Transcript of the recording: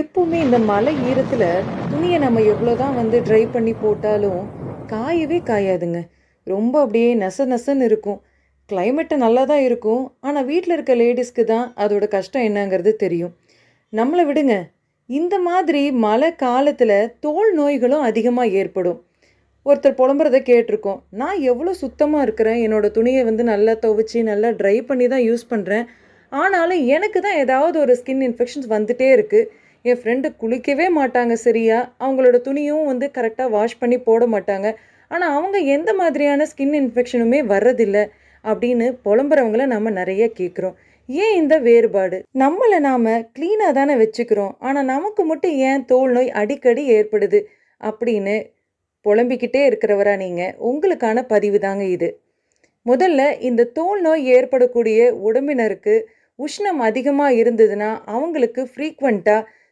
எப்பவுமே இந்த மலை ஈரத்தில் துணியை நம்ம எவ்வளோதான் வந்து ட்ரை பண்ணி போட்டாலும் காயவே காயாதுங்க. ரொம்ப அப்படியே நச நசன்னு இருக்கும். கிளைமேட்டு நல்லா தான் இருக்கும். ஆனால் வீட்டில் இருக்க லேடிஸ்க்கு தான் அதோட கஷ்டம் என்னங்கிறது தெரியும். நம்மளை விடுங்க. இந்த மாதிரி மழை காலத்தில் தோல் நோய்களும் அதிகமாக ஏற்படும். ஒருத்தர் புலம்புறத கேட்டிருக்கோம். நான் எவ்வளோ சுத்தமாக இருக்கிறேன்? என்னோட துணியை வந்து நல்லா துவைச்சி நல்லா ட்ரை பண்ணி தான் யூஸ் பண்ணுறேன் ஆனாலும் எனக்கு தான் ஏதாவது ஒரு ஸ்கின் இன்ஃபெக்ஷன்ஸ் வந்துகிட்டே இருக்குது என் ஃப்ரெண்டு குளிக்கவே மாட்டாங்க சரியா? அவங்களோட துணியும் வந்து கரெக்டாக வாஷ் பண்ணி போட மாட்டாங்க. ஆனால் அவங்க எந்த மாதிரியான ஸ்கின் இன்ஃபெக்ஷனுமே வர்றதில்ல அப்படின்னு புலம்புறவங்கள நம்ம நிறைய கேட்குறோம் ஏன் இந்த வேறுபாடு? நம்மளை நாம் க்ளீனாக தானே வச்சுக்கிறோம். ஆனால் நமக்கு மட்டும் ஏன் தோல் நோய் அடிக்கடி ஏற்படுது அப்படின்னு புலம்பிக்கிட்டே இருக்கிறவரா நீங்கள் உங்களுக்கான பதிவு தாங்க இது. முதல்ல இந்த தோல் நோய் ஏற்படக்கூடிய உடம்பினருக்கு உஷ்ணம் அதிகமாக இருந்ததுன்னா அவங்களுக்கு ஃப்ரீக்வெண்ட்டாக